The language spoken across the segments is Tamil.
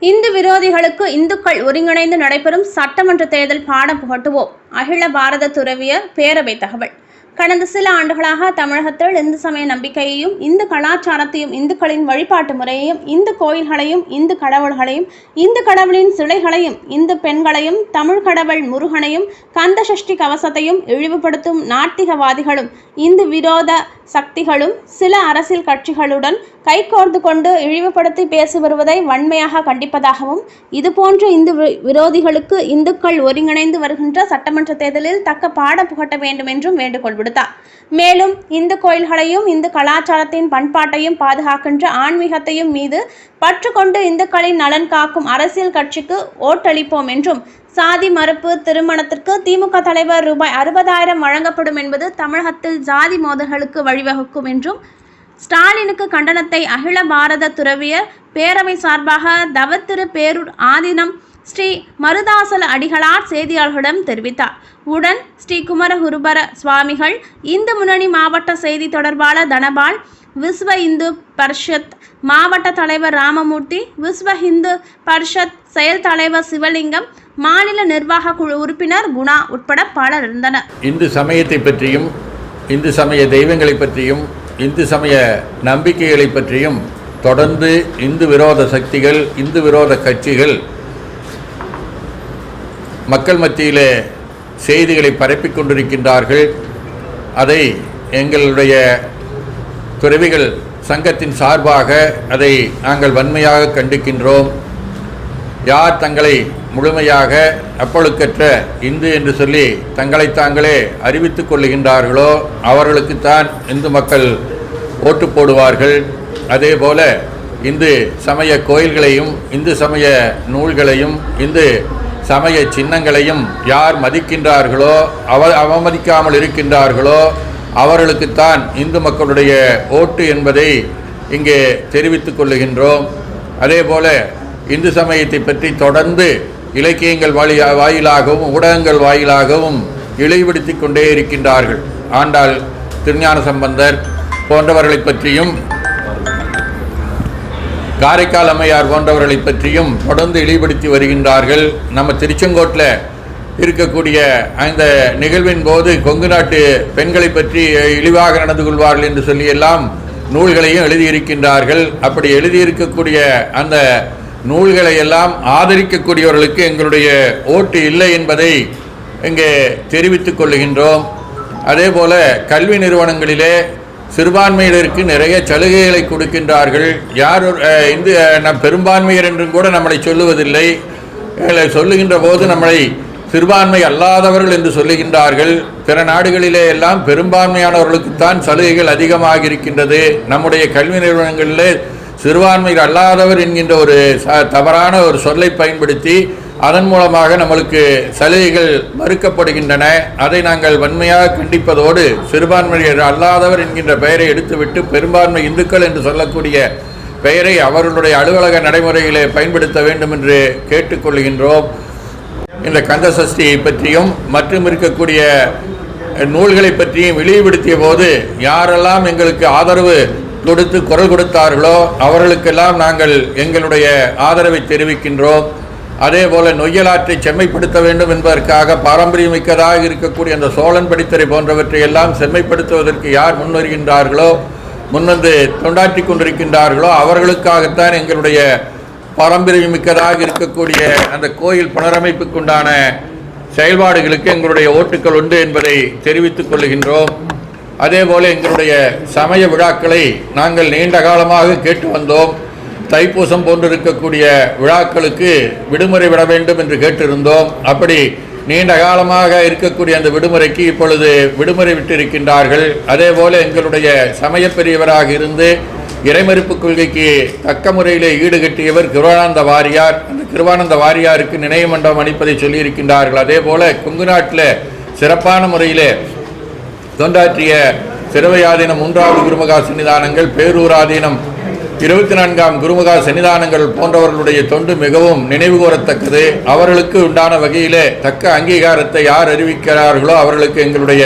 இந்து விரோதிகளுக்கு இந்துக்கள் ஒருங்கிணைந்து நடைபெறும் சட்டமன்ற தேர்தல் பாடம் புகட்டுவோம். அகில பாரத துறவியர் பேரவை தகவல். கடந்த சில ஆண்டுகளாக தமிழகத்தில் இந்து சமய நம்பிக்கையையும் இந்து கலாச்சாரத்தையும் இந்துக்களின் வழிபாட்டு முறையையும் இந்து கோயில்களையும் இந்து கடவுள்களையும் இந்து கடவுளின் சிலைகளையும் இந்து பெண்களையும் தமிழ் கடவுள் முருகனையும் கந்த சஷ்டி கவசத்தையும் இழிவுபடுத்தும் நாத்திகவாதிகளும் இந்து விரோத சக்திகளும் சில அரசியல் கட்சிகளுடன் கைகோர்த்து கொண்டு இழிவுபடுத்தி பேசி வருவதை வன்மையாக கண்டிப்பதாகவும் இதுபோன்ற இந்து வி- விரோதிகளுக்கு இந்துக்கள் ஒருங்கிணைந்து வருகின்ற சட்டமன்ற தேர்தலில் தக்க பாட புகட்ட வேண்டும் என்றும் வேண்டுகோள் கொடுத்தார். மேலும் இந்து கோயில்களையும் இந்து கலாச்சாரத்தின் பண்பாட்டையும் பாதுகாக்கின்ற ஆன்மீகத்தையும் மீது பற்று கொண்டு இந்துக்களின் நலன் காக்கும் அரசியல் கட்சிக்கு ஓட்டளிப்போம் என்றும் சாதி மறுப்பு திருமணத்திற்கு திமுக தலைவர் ரூபாய் அறுபதாயிரம் வழங்கப்படும் என்பது தமிழகத்தில் ஜாதி மோதல்களுக்கு வழிவகுக்கும் என்றும் ஸ்டாலினுக்கு கண்டனத்தை அகில பாரத துறவிய பேரவை சார்பாக தவத்திரு பேரூர் ஆதீனம் ஸ்ரீ மருதாசல அடிகளார் செய்தியாளர்களிடம் தெரிவித்தார். உடன் ஸ்ரீ குமரகுருபர சுவாமிகள் இந்து முன்னணி மாவட்ட செய்தி தொடர்பாளர் தனபால் விஸ்வ இந்து பரிஷத் மாவட்ட தலைவர் ராமமூர்த்தி விஸ்வ இந்து பரிஷத் செயல் தலைவர் சிவலிங்கம் மாநில நிர்வாக குழு உறுப்பினர் குணா உட்பட பலர் இருந்தனர். இந்து சமயத்தை பற்றியும் இந்து சமய தெய்வங்களை பற்றியும் இந்து சமய நம்பிக்கைகளை பற்றியும் தொடர்ந்து இந்து விரோத சக்திகள் இந்து விரோத கட்சிகள் மக்கள் மத்தியிலே செய்திகளை பரப்பிக் கொண்டிருக்கின்றார்கள். அதை எங்களுடைய துறவிகள் சங்கத்தின் சார்பாக அதை நாங்கள் வன்மையாக கண்டிக்கின்றோம். யார் தங்களை முழுமையாக அப்பொழுக்கற்ற இந்து என்று சொல்லி தங்களை தாங்களே அறிவித்துக் கொள்ளுகின்றார்களோ அவர்களுக்குத்தான் இந்து மக்கள் ஓட்டு போடுவார்கள். அதே போல இந்து சமய கோயில்களையும் இந்து சமய நூல்களையும் இந்து சமய சின்னங்களையும் யார் மதிக்கின்றார்களோ அவ அவமதிக்காமல் இருக்கின்றார்களோ அவர்களுக்குத்தான் இந்து மக்களுடைய ஓட்டு என்பதை இங்கே தெரிவித்துக் கொள்ளுகின்றோம். அதே போல இந்து சமயத்தை பற்றி தொடர்ந்து இலக்கியங்கள் வாயிலா வாயிலாகவும் ஊடகங்கள் வாயிலாகவும் இழிவுபடுத்தி கொண்டே இருக்கின்றார்கள். ஆண்டாள் திருஞான சம்பந்தர் போன்றவர்களை பற்றியும் காரைக்கால் அம்மையார் போன்றவர்களை பற்றியும் தொடர்ந்து இழிவுபடுத்தி வருகின்றார்கள். நம்ம திருச்செங்கோட்டில் இருக்கக்கூடிய அந்த நிகழ்வின் போது கொங்கு நாட்டு பெண்களை பற்றி இழிவாக நடந்து கொள்வார்கள் என்று சொல்லியெல்லாம் நூல்களையும் எழுதியிருக்கின்றார்கள். அப்படி எழுதியிருக்கக்கூடிய அந்த நூல்களை எல்லாம் ஆதரிக்கக்கூடியவர்களுக்கு எங்களுடைய ஓட்டு இல்லை என்பதை இங்கே தெரிவித்துக் கொள்ளுகின்றோம் அதே போல் கல்வி நிறுவனங்களிலே சிறுபான்மையினருக்கு நிறைய சலுகைகளை கொடுக்கின்றார்கள். யார் இந்து நம் பெரும்பான்மையர் என்றும் கூட நம்மளை சொல்லுவதில்லை. சொல்லுகின்ற போது நம்மளை சிறுபான்மை அல்லாதவர்கள் என்று சொல்லுகின்றார்கள். பிற நாடுகளிலே எல்லாம் பெரும்பான்மையானவர்களுக்குத்தான் சலுகைகள் அதிகமாக இருக்கின்றது. நம்முடைய கல்வி நிறுவனங்களில் சிறுபான்மையில் அல்லாதவர் என்கின்ற ஒரு ச- தவறான ஒரு சொல்லை பயன்படுத்தி அதன் மூலமாக நம்மளுக்கு சலுகைகள் மறுக்கப்படுகின்றன. அதை நாங்கள் வன்மையாக கண்டிப்பதோடு சிறுபான்மையர் அல்லாதவர் என்கின்ற பெயரை எடுத்துவிட்டு பெரும்பான்மை இந்துக்கள் என்று சொல்லக்கூடிய பெயரை அவர்களுடைய அலுவலக நடைமுறைகளை பயன்படுத்த வேண்டும் என்று கேட்டுக்கொள்கின்றோம் இந்த கந்த சஷ்டியை பற்றியும் மற்றும் இருக்கக்கூடிய நூல்களை பற்றியும் இழிவுபடுத்திய போது யாரெல்லாம் எங்களுக்கு ஆதரவு கொடுத்து குரல் கொடுத்தார்களோ அவர்களுக்கெல்லாம் நாங்கள் எங்களுடைய ஆதரவை தெரிவிக்கின்றோம். அதேபோல நொய்யலாற்றை செம்மைப்படுத்த வேண்டும் என்பதற்காக பாரம்பரியமிக்கதாக இருக்கக்கூடிய அந்த சோழன் படித்தரை போன்றவற்றை எல்லாம் செம்மைப்படுத்துவதற்கு யார் முன்வருகின்றார்களோ முன்வந்து தொண்டாற்றி கொண்டிருக்கின்றார்களோ அவர்களுக்காகத்தான் எங்களுடைய பாரம்பரியமிக்கதாக இருக்கக்கூடிய அந்த கோயில் புனரமைப்புக்குண்டான செயல்பாடுகளுக்கு எங்களுடைய ஓட்டுக்கள் உண்டு என்பதை தெரிவித்துக் கொள்கின்றோம். அதேபோல எங்களுடைய சமய விழாக்களை நாங்கள் நீண்ட காலமாக கேட்டு வந்தோம். தைப்பூசம் போன்றிருக்கக்கூடிய விழாக்களுக்கு விடுமுறை விட வேண்டும் என்று கேட்டிருந்தோம். அப்படி நீண்ட காலமாக இருக்கக்கூடிய அந்த விடுமுறைக்கு இப்பொழுது விடுமுறை விட்டிருக்கின்றார்கள். அதே போல எங்களுடைய சமய பெரியவராக இருந்து இறைமறுப்பு கொள்கைக்கு தக்க முறையிலே ஈடுகட்டியவர் கிருவானந்த வாரியார். அந்த கிருவானந்த வாரியாருக்கு நினைவு மண்டபம் அளிப்பதை சொல்லியிருக்கின்றார்கள். அதே போல கொங்கு நாட்டில் சிறப்பான முறையிலே தொண்டாற்றிய சிறுவையாதீனம் மூன்றாவது குருமகா சன்னிதானங்கள் பேரூராதீனம் இருபத்தி நான்காம் குருமுகா சன்னிதானங்கள் போன்றவர்களுடைய தொண்டு மிகவும் நினைவு கூறத்தக்கது. அவர்களுக்கு உண்டான வகையிலே தக்க அங்கீகாரத்தை யார் அறிவிக்கிறார்களோ அவர்களுக்கு எங்களுடைய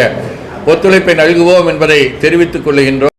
ஒத்துழைப்பை நல்குவோம் என்பதை தெரிவித்துக் கொள்ளுகின்றோம்